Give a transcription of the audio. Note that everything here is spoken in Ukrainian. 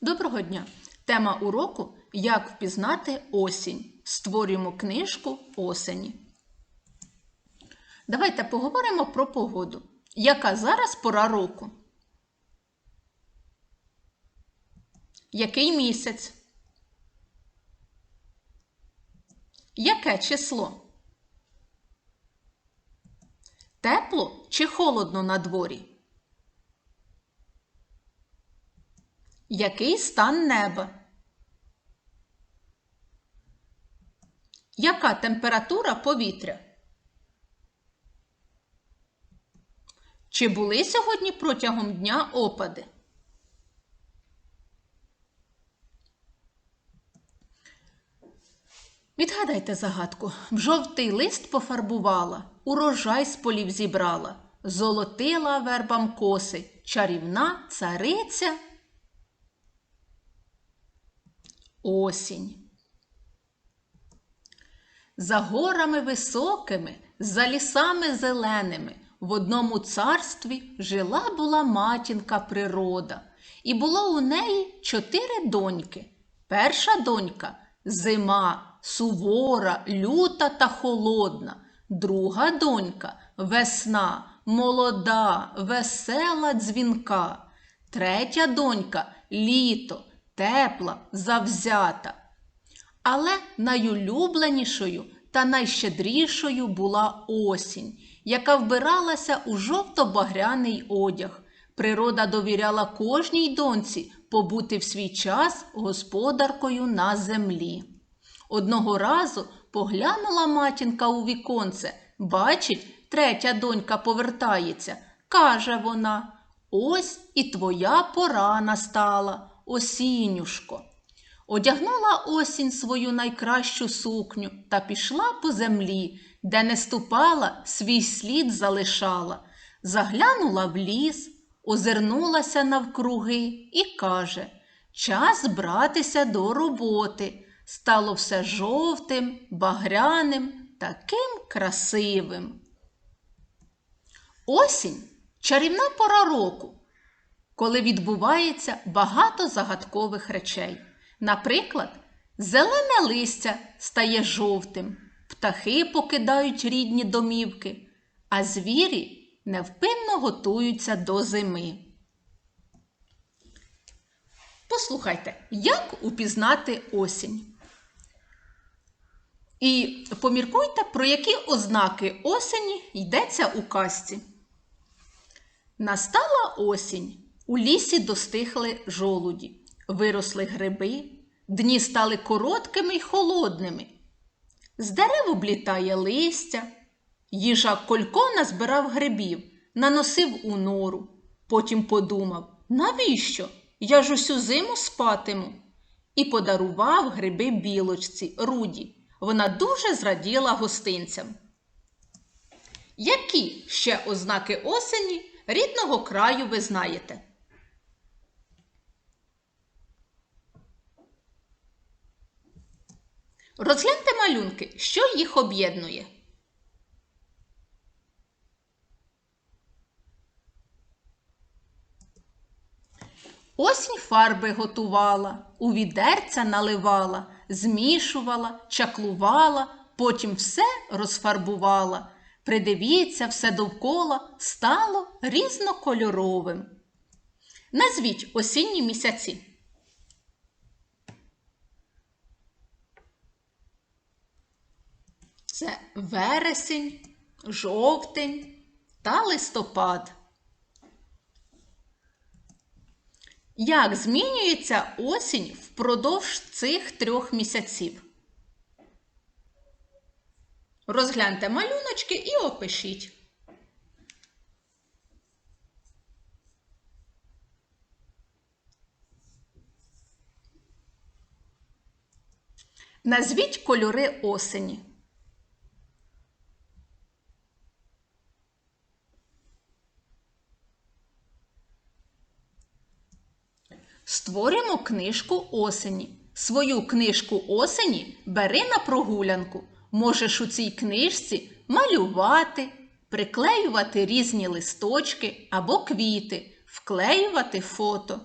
Доброго дня! Тема уроку Як впізнати осінь. Створюємо книжку осені. Давайте поговоримо про погоду. Яка зараз пора року? Який місяць? Яке число? Тепло чи холодно на дворі? Який стан неба? Яка температура повітря? Чи були сьогодні протягом дня опади? Відгадайте загадку. В жовтий лист пофарбувала, урожай з полів зібрала, золотила вербам коси, чарівна цариця. Осінь. За горами високими, за лісами зеленими, в одному царстві жила була матінка природа, і було у неї чотири доньки. Перша донька зима, сувора, люта та холодна. Друга донька весна, молода, весела, дзвінка. Третя донька літо, тепла, завзята. Але найулюбленішою та найщедрішою була осінь, яка вбиралася у жовто-багряний одяг. Природа довіряла кожній доньці побути в свій час господаркою на землі. Одного разу поглянула матінка у віконце, бачить, третя донька повертається. Каже вона: Ось і твоя пора настала, осінюшко. Одягнула осінь свою найкращу сукню та пішла по землі, де не ступала, свій слід залишала. Заглянула в ліс, озирнулася навкруги і каже Час братися до роботи. Стало все жовтим, багряним, таким красивим. Осінь чарівна пора року, коли відбувається багато загадкових речей. Наприклад, зелене листя стає жовтим, птахи покидають рідні домівки, а звірі невпинно готуються до зими. Послухайте, як упізнати осінь? І поміркуйте, про які ознаки осені йдеться у казці. Настала осінь. У лісі достигли жолуді, виросли гриби, дні стали короткими й холодними. З дерев облітає листя, їжак Колько назбирав грибів, наносив у нору. Потім подумав, навіщо? Я ж усю зиму спатиму. І подарував гриби білочці, руді. Вона дуже зраділа гостинцям. Які ще ознаки осені рідного краю ви знаєте? Розгляньте малюнки, що їх об'єднує. Осінь фарби готувала, у відерця наливала, змішувала, чаклувала, потім все розфарбувала. Придивіться, все довкола стало різнокольоровим. Назвіть осінні місяці. Це вересень, жовтень та листопад. Як змінюється осінь впродовж цих трьох місяців? Розгляньте малюночки і опишіть. Назвіть кольори осені. Створимо книжку осені. Свою книжку осені бери на прогулянку. Можеш у цій книжці малювати, приклеювати різні листочки або квіти, вклеювати фото.